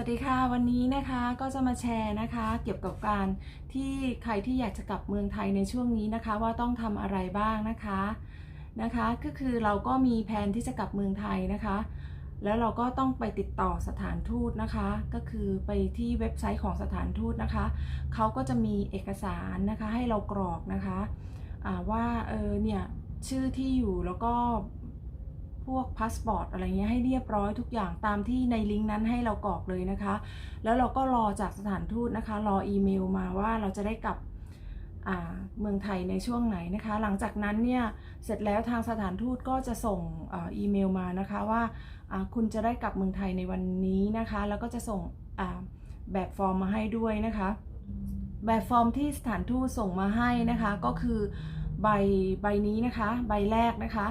วัสดีค่ะวันนี้นะคะก็จะมาแชร์นะคะ เกี่ยวกับการที่ใครที่อยากจะกลับเมืองไทยในช่วงนี้นะคะ ว่าต้องทำอะไรบ้างนะคะนะคะ ก็คือเราก็มีแผนที่จะกลับเมืองไทยนะคะ แล้วเราก็ต้องไปติดต่อสถานทูตนะคะ ก็คือไปที่เว็บไซต์ของสถานทูตนะคะเขาก็จะมีเอกสารนะคะให้เรากรอกนะคะว่าเออเนี่ยชื่อที่อยู่แล้วก็ พวกพาสปอร์ตอะไรเงี้ยให้เรียบร้อยทุกอย่างตามที่ในลิงก์นั้นให้เรากรอกเลยนะคะ แล้วเราก็รอจากสถานทูตนะคะ รออีเมลมาว่าเราจะได้กลับเมืองไทยในช่วงไหนนะคะ หลังจากนั้นเนี่ยเสร็จแล้วทางสถานทูตก็จะส่งอ,อีเมลมานะคะว่าคุณจะได้กลับเมืองไทยในวันนี้นะคะ แล้วก็จะส่งแบบฟอร์มมาให้ด้วยนะคะ แบบฟอร์มที่สถานทูตส่งมาให้นะคะก็คือ ใบใบนี้นะคะ ใบแรกนะคะ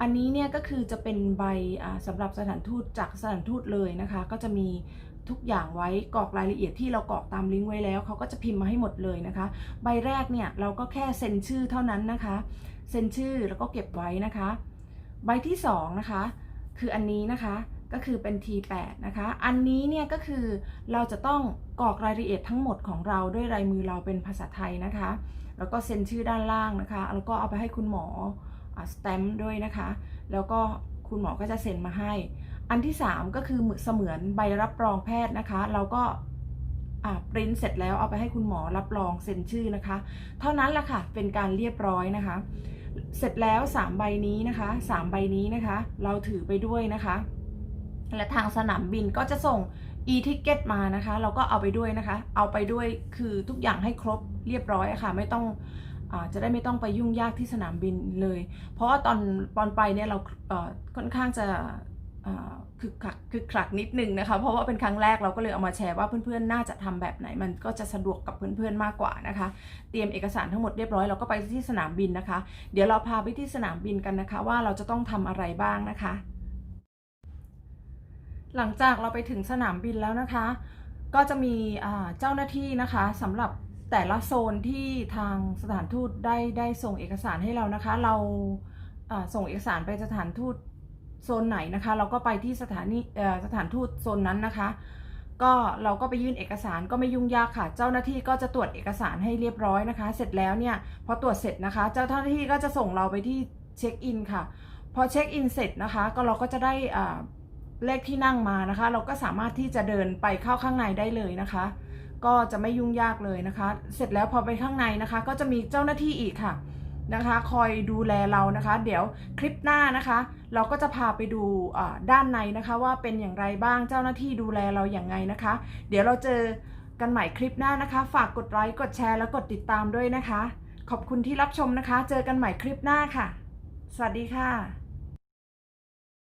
อันนี้เนี่ยก็คือจะเป็นใบอ่าสำหรับสถานทูตจากสถานทูตเลยนะคะ ก็จะมีทุกอย่างไว้กรอกรายละเอียดที่เรากรอกตามลิงก์ไว้แล้วเขาก็จะพิมพ์มาให้หมดเลยนะคะ ใบแรกเนี่ยเราก็แค่เซ็นชื่อเท่านั้นนะคะ เซ็นชื่อแล้วก็เก็บไว้นะคะ ใบที่สองนะคะคืออันนี้นะคะ ก็คือเป็น T8 นะคะ อันนี้เนี่ยก็คือเราจะต้องกรอกรายละเอียดทั้งหมดของเราด้วยลายมือเราเป็นภาษาไทยนะคะ แล้วก็เซ็นชื่อด้านล่างนะคะ แล้วก็เอาไปให้คุณหมอสแตมป์ด้วยนะคะ แล้วก็คุณหมอก็จะเซ็นมาให้ อันที่ 3 ก็คือเสมือนใบรับรองแพทย์นะคะ เราก็อ่าปริ้นเสร็จแล้วเอาไปให้คุณหมอรับรองเซ็นชื่อนะคะ เท่านั้นแหละค่ะ เป็นการเรียบร้อยนะคะ เสร็จแล้ว 3 ใบนี้นะคะ 3 ใบนี้นะคะ เราถือไปด้วยนะคะ และทางสนามบินก็จะส่ง e-ticket มานะคะ เราก็เอาไปด้วยนะคะ เอาไปด้วยคือทุกอย่างให้ครบเรียบร้อยะค่ะ ไม่ต้องอจะได้ไม่ต้องไปยุ่งยากที่สนามบินเลย เพราะว่าตอนตอนไปเนี่ยเราค่อนข้างจะคือคลักคือคลักนิดนึงนะคะ เพราะว่าเป็นครั้งแรกเราก็เลยเอามาแชร์ว่าเพื่อนๆ น่าจะทำแบบไหน มันก็จะสะดวกกับเพื่อนๆ มากกว่านะคะ เตรียมเอกสารทั้งหมดเรียบร้อยเราก็ไปที่สนามบินนะคะ เดี๋ยวเราพาไปที่สนามบินกันนะคะ ว่าเราจะต้องทำอะไรบ้างนะคะ หลังจากเราไปถึงสนามบินแล้วนะคะ ก็จะมีเจ้าหน้าที่นะคะสำหรับแต่ละโซนที่ทางสถานทูตได้ได้ส่งเอกสารให้เรานะคะ เราส่งเอกสารไปสถานทูตโซนไหนนะคะ เราก็ไปที่สถานีสถานทูตโซนนั้นนะคะ ก็เราก็ไปยื่นเอกสารก็ไม่ยุ่งยากค่ะ เจ้าหน้าที่ก็จะตรวจเอกสารให้เรียบร้อยนะคะ เสร็จแล้วเนี่ยพอตรวจเสร็จนะคะ เจ้าหน้าที่ก็จะส่งเราไปที่เช็คอินค่ะ พอเช็คอินเสร็จนะคะ ก็เราก็จะได้อ่า เลขที่นั่งมานะคะ เราก็สามารถที่จะเดินไปเข้าข้างในได้เลยนะคะ ก็จะไม่ยุ่งยากเลยนะคะ เสร็จแล้วพอไปข้างในนะคะ ก็จะมีเจ้าหน้าที่อีกค่ะนะคะ คอยดูแลเรานะคะ เดี๋ยวคลิปหน้านะคะ เราก็จะพาไปดูด้านในนะคะ ว่าเป็นอย่างไรบ้างเจ้าหน้าที่ดูแลเราอย่างไงนะคะ เดี๋ยวเราเจอกันใหม่คลิปหน้านะคะ ฝากกดไลค์กดแชร์และกดติดตามด้วยนะคะ ขอบคุณที่รับชมนะคะ เจอกันใหม่คลิปหน้าค่ะ สวัสดีค่ะ